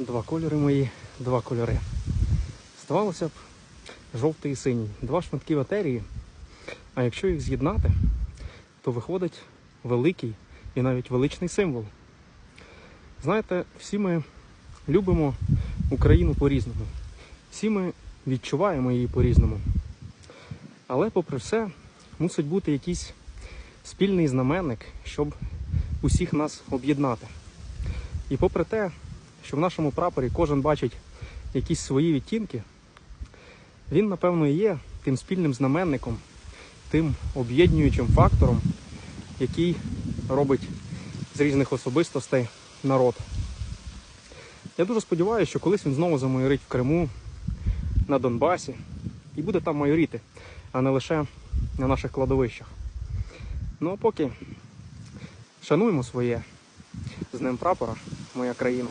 Два кольори мої, два кольори. Здавалося б, жовтий і синій. Два шматки матерії. А якщо їх з'єднати, то виходить великий і навіть величний символ. Знаєте, всі ми любимо Україну по-різному. Всі ми відчуваємо її по-різному. Але, попри все, мусить бути якийсь спільний знаменник, щоб усіх нас об'єднати. І попри те, що в нашому прапорі кожен бачить якісь свої відтінки, він, напевно, і є тим спільним знаменником, тим об'єднуючим фактором, який робить з різних особистостей народ. Я дуже сподіваюся, що колись він знову замайорить в Криму, на Донбасі і буде там майоріти, а не лише на наших кладовищах. Ну а поки шануємо своє з Днем прапора, моя країна.